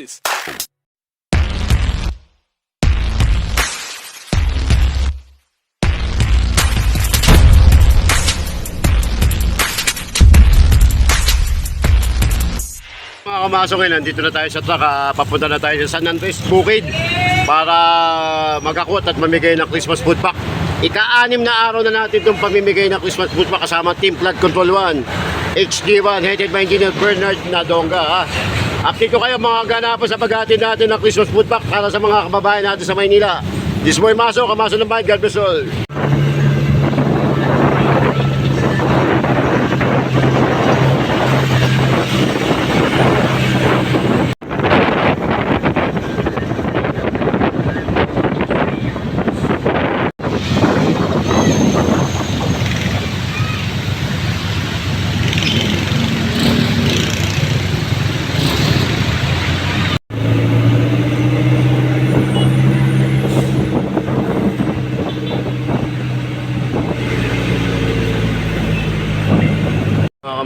this? Mga kamasok ngayon, nandito na tayo sa truck, ah, papunta na tayo sa San Andres Bukid para magkakot at mamigay ng Christmas food pack. Ika-anim na araw na natin itong pamimigay ng Christmas food pack kasama Team Flood Control 1, HD1, headed by Engineer Bernard Nadonga. Ha? Update ko kayo mga ganapan sa paghatid natin ng Christmas food pack para sa mga kababayan natin sa Maynila. This boy Maso, Kamaso ng Bayan, God bless all.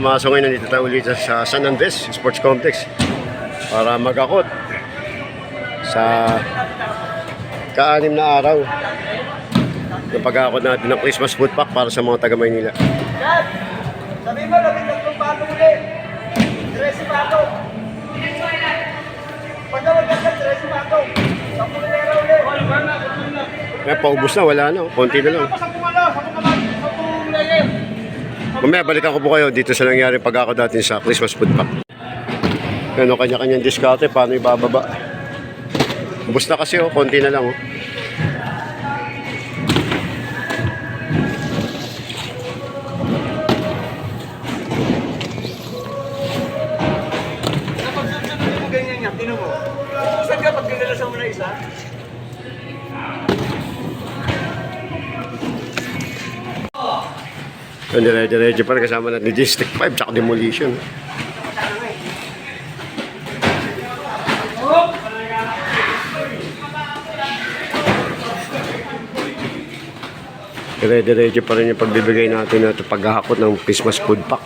Mga ngayon, nandito tayo ulit sa San Andres Sports Complex para magakot sa kaanim na araw ng pag-akot natin ng Christmas food pack para sa mga taga Maynila. Dad, sabi mo, labing tatlong patong ulit. Tres patong. Pagkawag ka sa tres patong. Sampung lera ulit. Kaya paubos na, wala na. Konti na lang. Sampung Mamaya balikan ko po kayo dito sa nangyari pag-akot natin sa Christmas food pack. Ano kanya-kanyang diskarte, paano ibababa. Ubus na kasi oh, konti na lang oh. So, dire-diretso pa kasama natin District 5 tsaka Demolition. Dire-diretso pa rin yung pagbibigay natin at paghahakot ng Christmas food pack.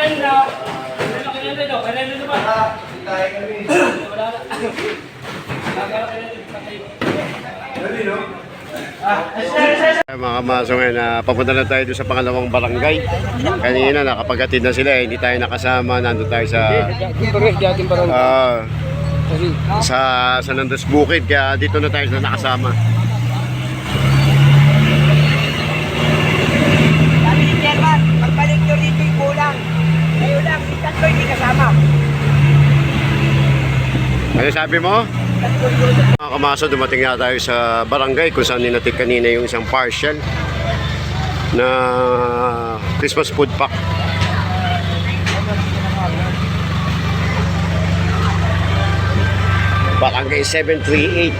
Ay, Mga kamaso ngayon, na papunta na tayo sa pangalawang barangay. Kanina nakapaghatid na sila, eh, hindi tayo nakasama, nandun tayo sa ah, sa San Andres Bukid, kaya dito na tayo na nakasama. Sabi ni Chairman, pagbalik nyo rito yung kulang. Ngayon lang, si tatlo hindi kasama. Sabi mo? Mga kamaso, dumating na tayo sa barangay kung saan ninatik kanina yung isang partial na Christmas food pack. Barangay 738.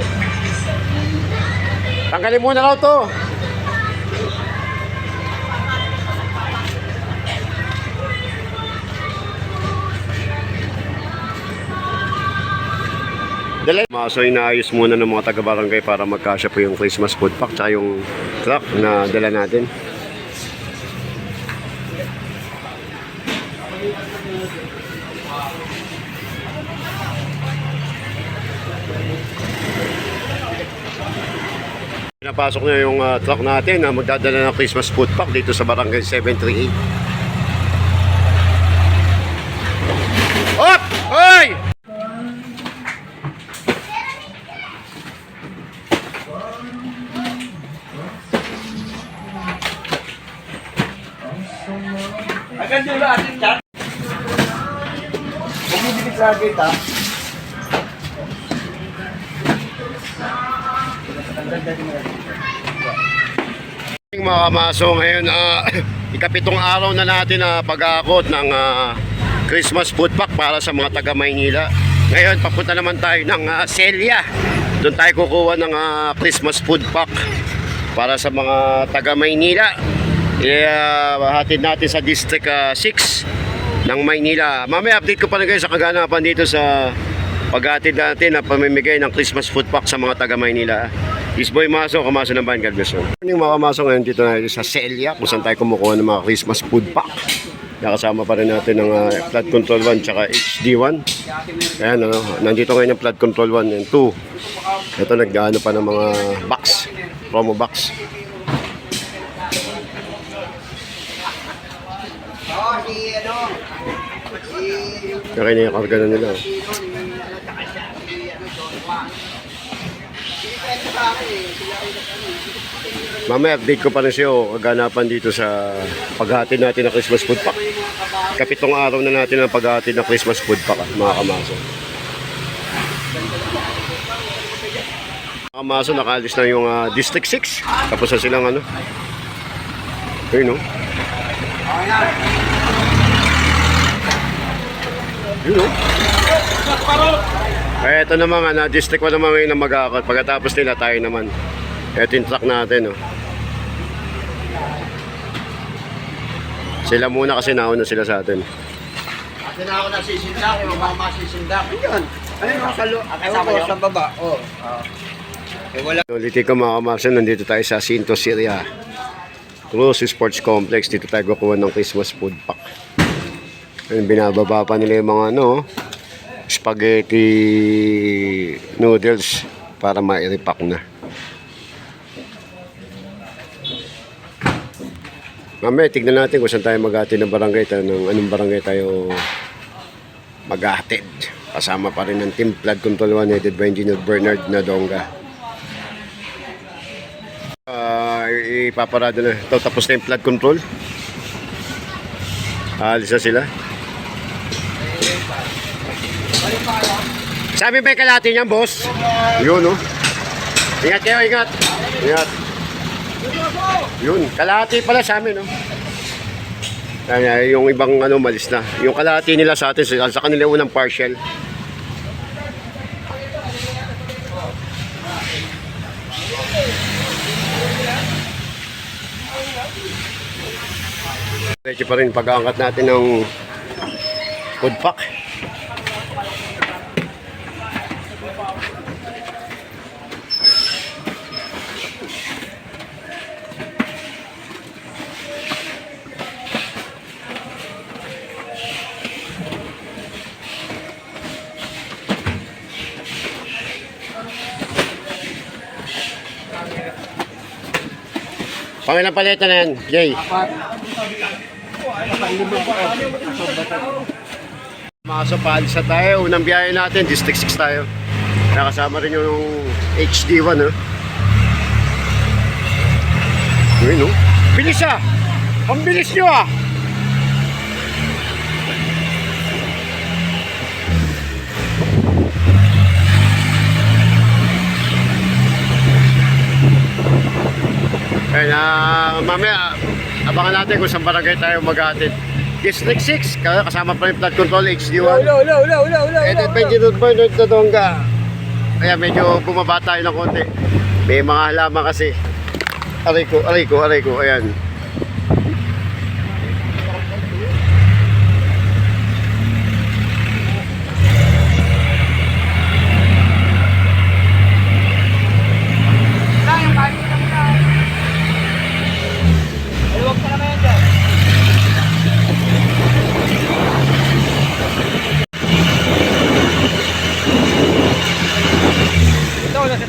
Tanggalin muna raw to. Dala. So inaayos muna ng mga taga-barangay para magkasya po yung Christmas food pack tsaka yung truck na dala natin. Pinapasok na yung ah, truck natin na magdadala ng Christmas food pack dito sa barangay 738. Hop! Hoy! Ha. Mga kamaso, ngayon ah, ikapitong araw na natin na pag-aakot ng ah, Christmas food pack para sa mga taga Maynila. Ngayon, papunta naman tayo ng ah, Celia. Doon tayo kukuha ng ah, Christmas food pack para sa mga taga Maynila. I-hatid natin sa District ah, 6 ng Maynila. Mamaya update ko pa na guys sa kaganapan dito sa paghatid natin na pamimigay ng Christmas food pack sa mga taga Maynila. Is Boy Maso, Kamaso ng Bayan, God bless you. Yung mga Kamaso ngayon dito na sa Celia, kung saan tayo kumukuha ng mga Christmas food pack. Nakasama pa rin natin ng uh, flood control 1 tsaka HD1. Ayan, ano, nandito ngayon yung flood control 1 and 2. Ito nag-ano pa ng mga box, promo box. Oo, si ano, si Kaya na yung karga na nila. oh. Mamaya update ko pa rin sa'yo kaganapan dito sa paghati natin ng Christmas food pack. Kapitong araw na natin ang paghati ng Christmas food pack, mga kamaso. Mga kamaso, nakaalis na yung ah, District 6. Tapos na silang ano. Ayun, no? Eh, ito naman, na District 1 naman ngayon na mag-aakot. Pagkatapos nila, tayo naman. Ito yung truck natin, oh. Sila muna kasi nauna sila sa atin. Kasi na ako nasisindak, yung mga masisindak. Yun. Ayun, sa lo. Ayun ko, sa baba. Oh. Eh, wala. Ulitin ko mga kamarsan, nandito tayo sa Sinto, Syria. Cruise Sports Complex. Dito tayo kukuha ng Christmas food pack. Ayun, binababa pa nila yung mga ano, spaghetti noodles para ma-repack na. Mamaya, tignan natin kung saan tayo maghatid ng barangay tayo, ng anong barangay tayo maghatid. Kasama pa rin ng Team Flood Control 1 headed by Engineer Bernard Nadonga. Ah, ipaparada na. Ito, tapos na yung flood control. Aalis na sila. Ba yung kalati niyan, boss? Yun, no? Ingat kayo, ingat. Ingat. Yun, kalahati pala sa amin, no? Kaya yung ibang ano, malis na. Yung kalahati nila sa atin, sa, sa kanila unang partial. Medyo pa rin pag-aangkat natin ng food pack. Pangilang paleta na yan, Jay. Mga sa Palsa tayo, unang biyahe natin, District 6 tayo. Nakasama rin yung HD1, no? Yun, no? Bilis ah! Ang bilis nyo ah! Kaya mamaya, abangan natin kung saan barangay tayo maghatid. District 6, kaya kasama pa rin flood control HD1. Ula, ula, ula, ula, ula, Eh, then Benjamin Bernard Tadonga. Kaya medyo bumaba tayo ng konti. May mga halaman kasi. Aray ko, aray ko, aray ko. Ayan.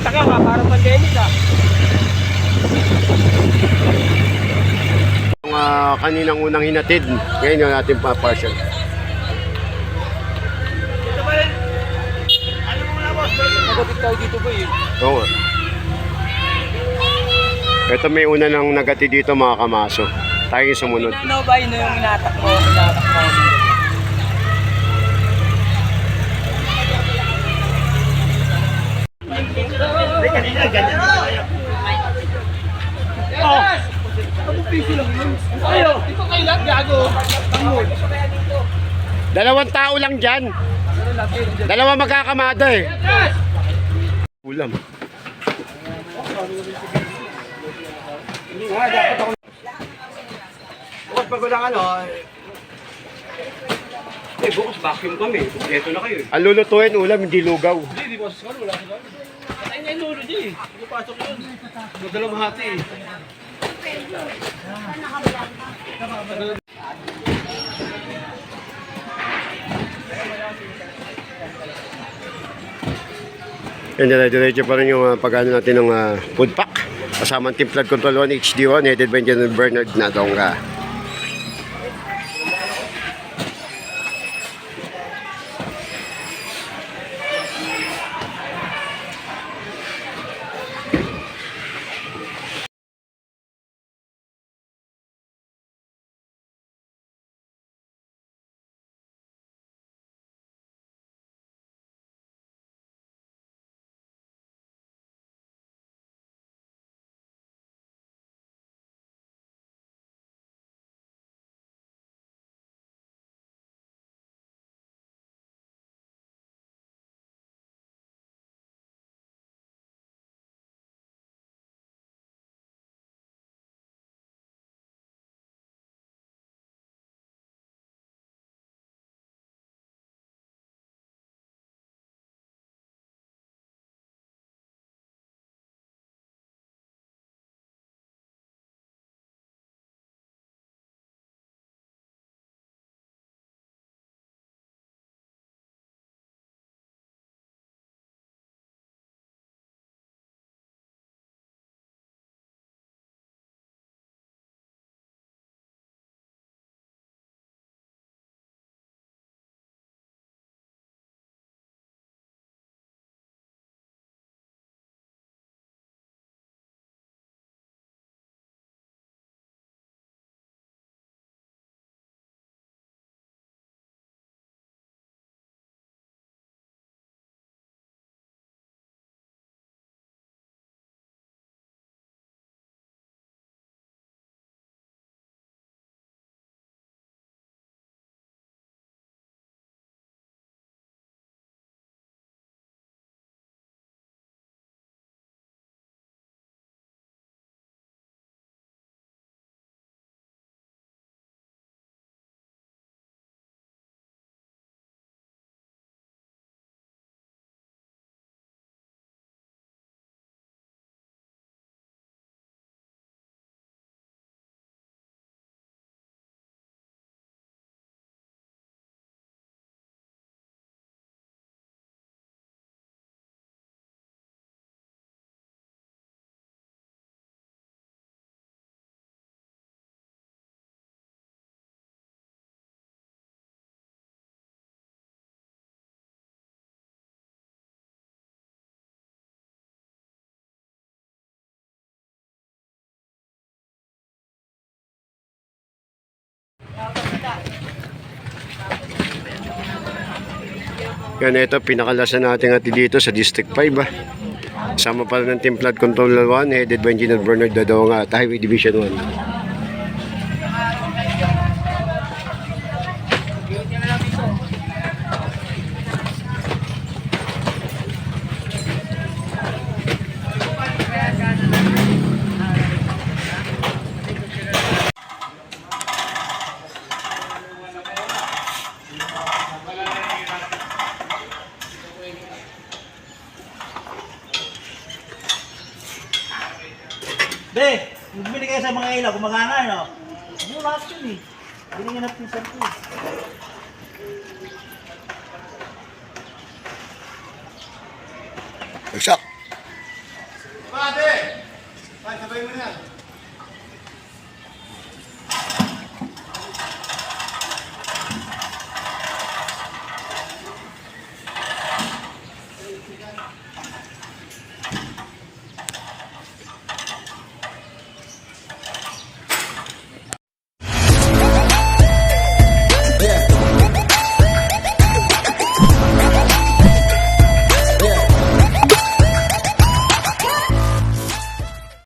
Ito, nasa taka ka, parang pandemic ah. Yung ah, kaninang unang hinatid, ngayon yung ating pa partial. Ito ba rin? Ano mo na boss? Nagapit tayo dito ba yun? Oo nga. Ito may una nang nagati dito mga kamaso. Tayo yung sumunod. Ano ba yun yung inatak mo? Inatak mo. Dalawang tao lang dyan. Dalawa magkakamada eh. Ulam. Bukas pag walang ano, Eh, bukas vacuum kami. Ito na kayo. Ang lulutuin ulam, hindi lugaw. Hindi, di ba wala sa Patay na yung lulo niya eh. Pasok yun. Madalang hati eh. Yan, dire-diretso pa rin yung uh, pag-ano natin ng ah, food pack. Kasama ang Team Flood Control 1 HD1, headed by General Bernard Nadonga. Yan, ito, pinakalasan natin ati dito sa District 5. Ah. Sama pa rin ng Team Flood Control 1, headed by Engineer Bernard Dadonga at Highway Division 1. Be, bumili kayo sa mga ilaw, gumagana, no? Yung lahat yun eh. Binigyan natin sa ito. Bagsak!